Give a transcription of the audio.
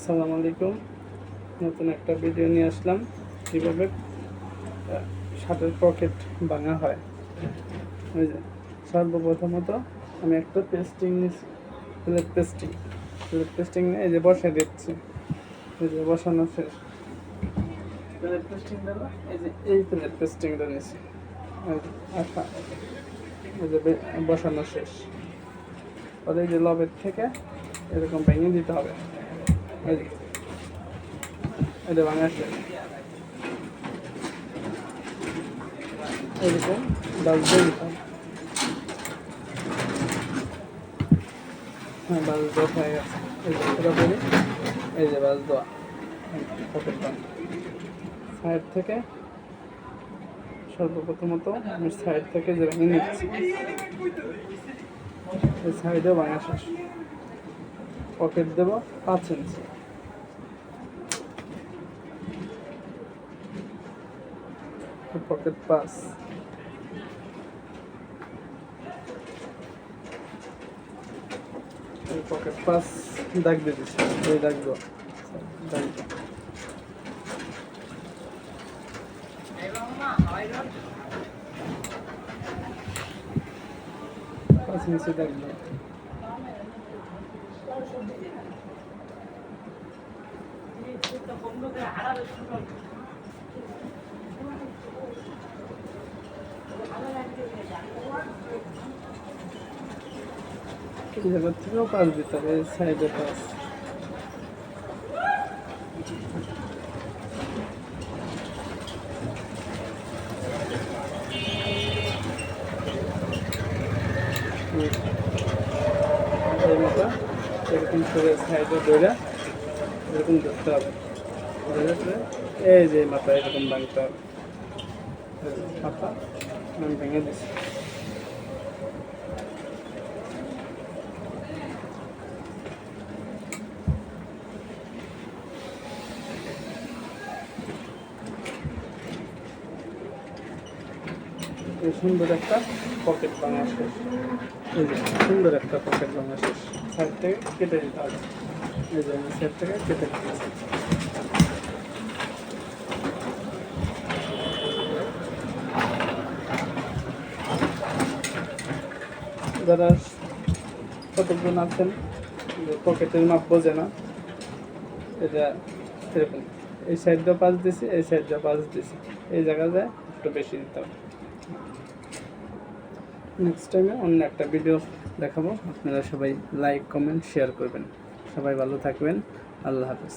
আসসালামু আলাইকুম। নতুন একটা ভিডিও নিয়ে আসলাম। কীভাবে শার্টের পকেট ভাঙা হয়। ওই যে, সর্বপ্রথমত আমি একটা pasting plate pasting plate pasting নিয়ে এই যে বসে দিচ্ছি। এই যে বসানো শেষ। প্লেট পেস্টিং দিল এই যে এই প্লেট পেস্টিংটা নিয়েছি আচ্ছা। এই যে বসানো শেষ। এই যে লবের থেকে এরকম ভেঙে দিতে হবে। এটা শেষ এরকম বাস দিয়ে দিতে হবে হ্যাঁ বাস দেওয়া হয়ে গেছে। এই যে পুরোপুরি এই যে বাস দেওয়া। পকেট বান সাইড থেকে সর্বপ্রথমত আমি সাইড থেকে যে ভেঙে নিচ্ছি, এই সাইডেও ভাঙা শেষ পকেট দেবো পাঁচ inch. Pocket pass pocket pass দাগ দিয়ে দিচ্ছি দাগ দাও। পাঁচ ইঞ্চি দাগ দাও এই জায়গার থেকেও পাস দিতে হবে সাইডে এরকম করে সাইডে ধরে, এরকম ধরতে হবে। এই যে মাথা এরকম ভাঙতে হবে। মাথা আমি ভেঙে দিচ্ছি সুন্দর একটা পকেট বাংলা শেষ। এই যে, সুন্দর একটা পকেট বাংলা শেষ। সাইড থেকে কেটে দিতে হবে। এই যে, আমি সাইড থেকে কেটে যারা কতজন আছেন পকেটের মাপ বোঝে না, এটা এরকম। এই সাইডটা পাঁচ দিছি, এই সাইডটা পাঁচ দিছি। এই জায়গায় একটু বেশি দিতে হবে। নেক্সট টাইমে অন্য একটা ভিডিও দেখাবো। আপনারা সবাই লাইক কমেন্ট শেয়ার করবেন। সবাই ভালো থাকবেন। আল্লাহ হাফেজ।